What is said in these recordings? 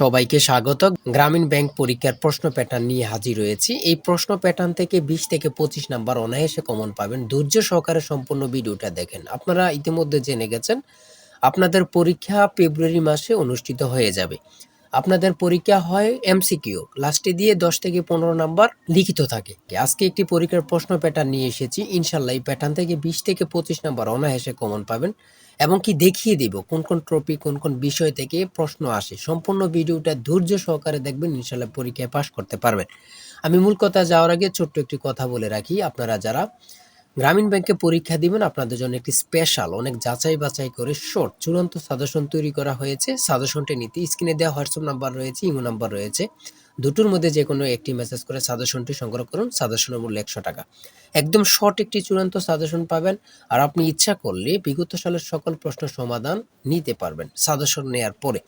সবাইকে স্বাগত। গ্রামীণ ব্যাংক পরীক্ষার প্রশ্ন প্যাটার্ন নিয়ে হাজির রয়েছি। এই প্রশ্ন প্যাটার্ন থেকে বিশ থেকে পঁচিশ নাম্বার অনায়াসে কমন পাবেন। ধৈর্য সহকারে সম্পূর্ণ ভিডিওটা দেখেন। আপনারা ইতিমধ্যে জেনে গেছেন, আপনাদের পরীক্ষা ফেব্রুয়ারি মাসে অনুষ্ঠিত হয়ে যাবে। আপনাদের পরীক্ষা হয় এমসিকিউ লাস্টে দিয়ে দশ থেকে পনেরো নাম্বার লিখিত থাকে। আজকে একটি পরীক্ষার প্রশ্ন প্যাটার্ন নিয়ে এসেছি ইনশাল্লাহ এই প্যাটার্ন থেকে বিশ থেকে পঁচিশ নাম্বার অনায়াসে কমন পাবেন এবং কি দেখিয়ে দিব, কোন কোন টপিক কোন কোন বিষয় থেকে প্রশ্ন আসে, সম্পূর্ণ ভিডিওটা ধৈর্য সহকারে দেখবেন ইনশাল্লাহ পরীক্ষায় পাশ করতে পারবেন। আমি মূল কথা যাওয়ার আগে ছোট্ট একটি কথা বলে রাখি, আপনারা যারা গ্রামীণ ব্যাংকে পরীক্ষা দিবেন আপনাদের জন্য একটি স্পেশাল অনেক যাচাই বাছাই করে শর্ট চূড়ান্ত সাজেশন তৈরি করা হয়েছে। সাজেশনটি নিতে স্ক্রিনে দেওয়া হোয়াটসঅ্যাপ নাম্বার রয়েছে ইমো নাম্বার রয়েছে। দুটোর মধ্যে যে কোনো একটি মেসেজ করে সাজেশনটি সংগ্রহ করুন সাজেশনের মূল্য একশো টাকা। একদম শর্ট একটি চূড়ান্ত সাজেশন পাবেন, আর আপনি ইচ্ছা করলে বিগত সালের সকল প্রশ্ন সমাধান নিতে পারবেন সাজেশন নেয়ার পরে।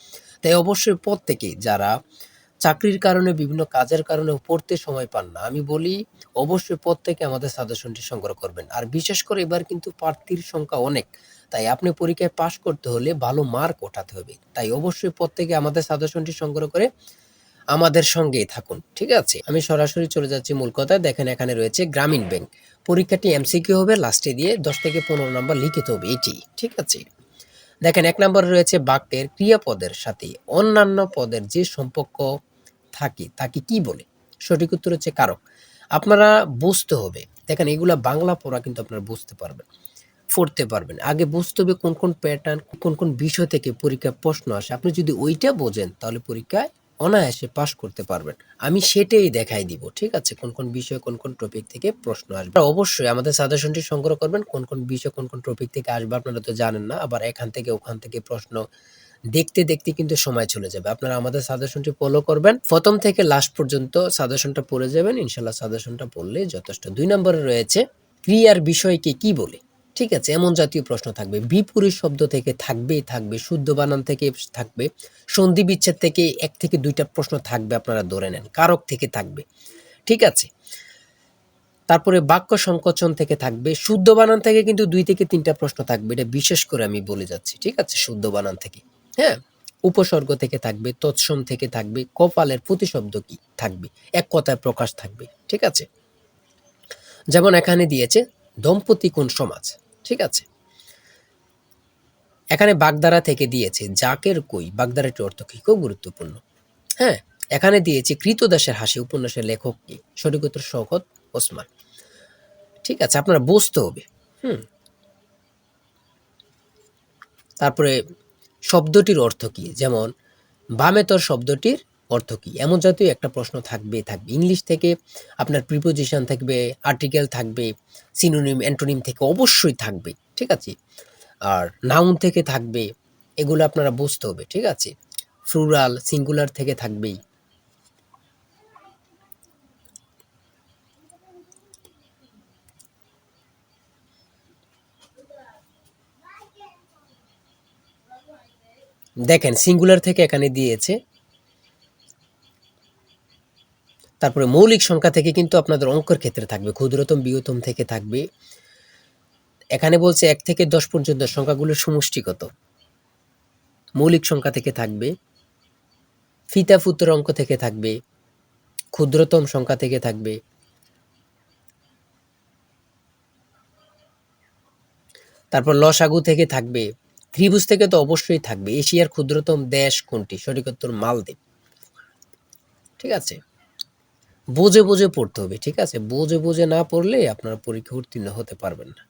তাই অবশ্যই প্রত্যেকেই যারা চাকরির কারণে, বিভিন্ন কাজের কারণে পড়তে সময় পান না। আমি বলি, অবশ্যই প্রত্যেকে আমাদের সাজেশনটি সংগ্রহ করবেন। আর বিশেষ করে এবার কিন্তু প্রার্থীর সংখ্যা অনেক। তাই আপনি পরীক্ষায় পাশ করতে হলে ভালো মার্ক ওঠাতে হবে। তাই অবশ্যই প্রত্যেকে আমাদের সাজেশনটি সংগ্রহ করে আমাদের সঙ্গেই থাকুন। ঠিক আছে? আমি সরাসরি চলে যাচ্ছি মূল কথায়। দেখেন এখানে রয়েছে গ্রামীণ ব্যাংক। পরীক্ষাটি এমসিকিউ হবে লাস্টে দিয়ে দশ থেকে পনেরো নম্বর লিখিত হবে এটি। ঠিক আছে? দেখেন এক নম্বরে রয়েছে বাক্যের ক্রিয়াপদের সাথে অন্যান্য পদের যে সম্পর্ক থাকে, তাকে কি বলে? সঠিক উত্তর হচ্ছে কারক। আপনারা বুঝতে হবে। দেখেন, এগুলা বাংলা পড়া কিন্তু আপনারা বুঝতে পারবেন, পড়তে পারবেন। আগে বুঝতে হবে কোন কোন প্যাটার্ন কোন কোন বিষয় থেকে পরীক্ষায় প্রশ্ন আসে। আপনি যদি ওইটা বোঝেন, তাহলে পরীক্ষায় অনায়াসে পাশ করতে পারবেন। আমি সেটাই দেখাই দিব, ঠিক আছে? কোন কোন বিষয়, কোন কোন টপিক থেকে প্রশ্ন আসবে। অবশ্যই আমাদের সাজেশনটি সংগ্রহ করবেন। কোন কোন বিষয়, কোন কোন টপিক থেকে আসবে আপনারা তো জানেন না। আবার এখান থেকে, ওখান থেকে প্রশ্ন দেখতে দেখতে কিন্তু সময় চলে যাবে। আপনারা আমাদের সাজেশনটি ফলো করবেন। প্রথম থেকে লাস্ট পর্যন্ত সাজেশনটা পড়ে যাবেন। ইনশাল্লাহ সাজেশনটা পড়লে যথেষ্ট। দুই নম্বরে রয়েছে, ক্রিয়ার বিষয়কে কি বলে? ঠিক আছে, এমন জাতীয় প্রশ্ন থাকবে। বিপরীত শব্দ থেকে থাকবেই থাকবে। শুদ্ধ বানান থেকে থাকবে। সন্ধি বিচ্ছেদ থেকে এক থেকে দুইটা প্রশ্ন থাকবে আপনারা ধরে নেন। কারক থেকে থাকবে। ঠিক আছে? তারপরে বাক্য সংকোচন থেকে থাকবে। শুদ্ধ বানান থেকে কিন্তু দুই থেকে তিনটা প্রশ্ন থাকবে। এটা বিশেষ করে আমি বলে যাচ্ছি। ঠিক আছে? শুদ্ধ বানান থেকে। হ্যাঁ উপসর্গ থেকে থাকবে, তৎসম থেকে থাকবে, কপালের প্রতিশব্দ কি থাকবে, এক কথায় প্রকাশ থাকবে, ঠিক আছে? যেমন এখানে দিয়েছে, দম্পতি কোন সমাজ, ঠিক আছে? এখানে বাগদারা থেকে দিয়েছে, জাকের কই বাগদারাটি অর্থ কি খুব গুরুত্বপূর্ণ। হ্যাঁ এখানে দিয়েছে কৃতদাসের হাসি, উপন্যাসের লেখক কি? সঠিক উত্তর শওকত ওসমান। ঠিক আছে, আপনারা বুঝতে হবে। হুম। তারপরে শব্দটির অর্থ কী? যেমন বামেতর শব্দটির অর্থ কী? এমন জাতীয় একটা প্রশ্ন থাকবে থাকবে। ইংলিশ থেকে আপনার প্রিপোজিশন থাকবে আর্টিকেল থাকবে সিনোনিম অ্যান্টোনিম থেকে অবশ্যই থাকবে, ঠিক আছে? আর নাউন থেকে থাকবে, এগুলো আপনারা বুঝতে হবে, ঠিক আছে? ফ্রুরাল সিঙ্গুলার থেকে থাকবেই। দেখেন সিঙ্গুলার থেকে এখানে দিয়েছে। তারপরে মৌলিক সংখ্যা থেকে কিন্তু আপনাদের অঙ্কের ক্ষেত্রে থাকবে, ক্ষুদ্রতম, বৃহত্তম থেকে থাকবে। এখানে বলছে এক থেকে দশ পর্যন্ত সংখ্যাগুলোর সমষ্টিগত। মৌলিক সংখ্যা থেকে থাকবে, ফিতা ফুতের অঙ্ক থেকে থাকবে, ক্ষুদ্রতম সংখ্যা থেকে থাকবে। তারপর লসাগু থেকে থাকবে ত্রিভুজ থেকে তো অবশ্যই থাকবে। এশিয়ার ক্ষুদ্রতম দেশ কোনটি? সঠিক উত্তর মালদ্বীপ। ঠিক আছে? বুঝে বুঝে পড়তে হবে, ঠিক আছে? বুঝে বুঝে না পড়লে আপনারা পরীক্ষা উত্তীর্ণ হতে পারবেন না।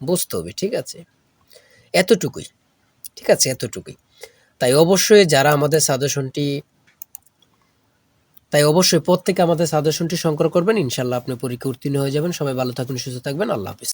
বুঝতে হবে, ঠিক আছে? এতটুকুই, ঠিক আছে? এতটুকুই। তাই অবশ্যই যারা আমাদের সাজেশনটি, তাই অবশ্যই প্রত্যেকে আমাদের সাজেশনটি সংগ্রহ করবেন। ইনশাল্লাহ আপনি পরীক্ষা উত্তীর্ণ হয়ে যাবেন। সবাই ভালো থাকবেন, সুস্থ থাকবেন। আল্লাহ হাফিজ।